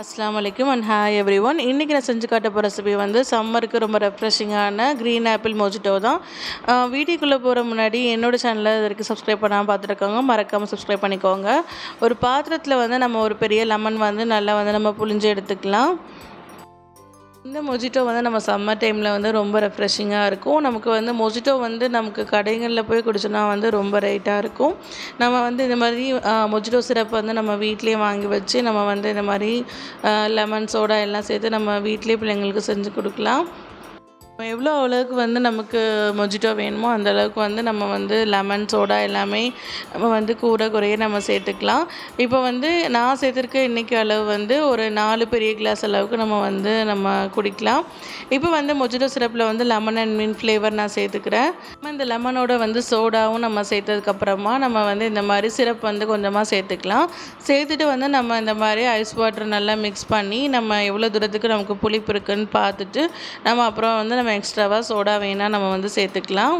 அஸ்லாம் வலைக்கும் and hi every one இன்றைக்கி நான் செஞ்சு காட்ட போகிற ரெசிபி வந்து சம்மருக்கு ரொம்ப ரெஃப்ரெஷிங்கான க்ரீன் ஆப்பிள் மோஜிட்டோ தான். வீடியோக்குள்ளே போகிற முன்னாடி என்னோடய சேனலில் இதற்கு சப்ஸ்கிரைப் பண்ணாமல் பார்த்துருக்கோங்க மறக்காமல் சப்ஸ்கிரைப் பண்ணிக்கோங்க. ஒரு பாத்திரத்தில் வந்து நம்ம ஒரு பெரிய லெமன் வந்து நல்லா வந்து நம்ம புளிஞ்சு எடுத்துக்கலாம். இந்த மொஜிட்டோ வந்து நம்ம சம்மர் டைமில் வந்து ரொம்ப ரெஃப்ரெஷிங்காக இருக்கும். நமக்கு வந்து மொஜிட்டோ வந்து நமக்கு கடைகளில் போய் குடிச்சோன்னா வந்து ரொம்ப ரேட்டாக இருக்கும். நம்ம வந்து இந்த மாதிரி மொஜிட்டோ சிரப் வந்து நம்ம வீட்லேயே வாங்கி வச்சு நம்ம வந்து இந்த மாதிரி லெமன் சோடா எல்லாம் சேர்த்து நம்ம வீட்லேயே பிள்ளைங்களுக்கு செஞ்சு கொடுக்கலாம். எவ்வளோ அளவுக்கு வந்து நமக்கு மொஜிட்டோ வேணுமோ அந்த அளவுக்கு வந்து நம்ம வந்து லெமன் சோடா எல்லாமே நம்ம வந்து கூட குறைய நம்ம சேர்த்துக்கலாம். இப்போ வந்து நான் சேர்த்துருக்க இன்றைக்கி அளவு வந்து ஒரு நாலு பெரிய கிளாஸ் அளவுக்கு நம்ம வந்து நம்ம குடிக்கலாம். இப்போ வந்து மொஜிட்டோ சிரப்பில் வந்து லெமன் அண்ட் மீன் ஃப்ளேவர் நான் சேர்த்துக்கிறேன். இந்த லெமனோட வந்து சோடாவும் நம்ம சேர்த்ததுக்கப்புறமா நம்ம வந்து இந்த மாதிரி சிரப் வந்து கொஞ்சமாக சேர்த்துக்கலாம். சேர்த்துட்டு வந்து நம்ம இந்த மாதிரி ஐஸ் வாட்டர் நல்லா மிக்ஸ் பண்ணி நம்ம எவ்வளோ தூரத்துக்கு நமக்கு புளிப்பு இருக்குன்னு பார்த்துட்டு நம்ம அப்புறம் வந்து நம்ம கொஞ்சம் எக்ஸ்ட்ராவாக சோடா வேணால் நம்ம வந்து சேர்த்துக்கலாம்.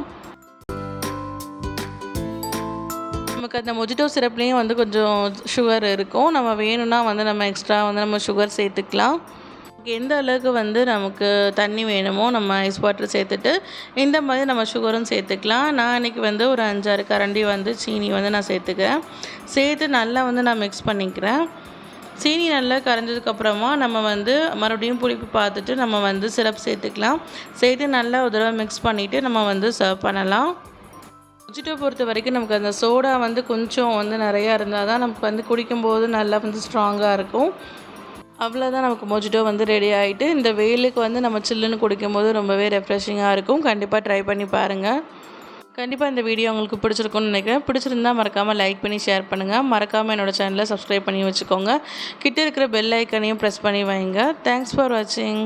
நமக்கு அந்த மொஜிட்டோ சிரப்லேயும் வந்து கொஞ்சம் சுகர் இருக்கும். நம்ம வேணும்னா வந்து நம்ம எக்ஸ்ட்ரா வந்து நம்ம சுகர் சேர்த்துக்கலாம். எந்த அளவுக்கு வந்து நமக்கு தண்ணி வேணுமோ நம்ம ஐஸ் வாட்டர் சேர்த்துட்டு இந்த மாதிரி நம்ம சுகரும் சேர்த்துக்கலாம். நான் இன்றைக்கி வந்து ஒரு அஞ்சாறு கரண்டி வந்து சீனி வந்து நான் சேர்த்துக்கிறேன். சேர்த்து நல்லா வந்து நான் மிக்ஸ் பண்ணிக்கிறேன். சீனி நல்லா கரைஞ்சதுக்கப்புறமா நம்ம வந்து மறுபடியும் புளிப்பு பார்த்துட்டு நம்ம வந்து சிரப் சேர்த்துக்கலாம். சேர்த்து நல்லா ஒரு தடவை மிக்ஸ் பண்ணிவிட்டு நம்ம வந்து சர்வ் பண்ணலாம். மொஜிட்டோ பொறுத்த வரைக்கும் நமக்கு அந்த சோடா வந்து கொஞ்சம் வந்து நிறையா இருந்தால் தான் நமக்கு வந்து குடிக்கும்போது நல்லா வந்து ஸ்ட்ராங்காக இருக்கும். அவ்வளோதான் நமக்கு மொஜிட்டோ வந்து ரெடி ஆகிட்டு இந்த வெயிலுக்கு வந்து நம்ம சில்லுன்னு குடிக்கும்போது ரொம்பவே ரெஃப்ரெஷிங்காக இருக்கும். கண்டிப்பாக ட்ரை பண்ணி பாருங்கள் கண்டிப்பாக இந்த வீடியோ உங்களுக்கு பிடிச்சிருக்குன்னு நினைக்கிறேன். பிடிச்சிருந்தா மறக்காமல் லைக் பண்ணி ஷேர் பண்ணுங்கள் மறக்காமல் என்னோடய சேனலை சப்ஸ்கிரைப் பண்ணி வச்சுக்கோங்க. கிட்டே இருக்கிற பெல் ஐக்கனையும் ப்ரெஸ் பண்ணி வைங்க. தேங்க்ஸ் ஃபார் வாட்சிங்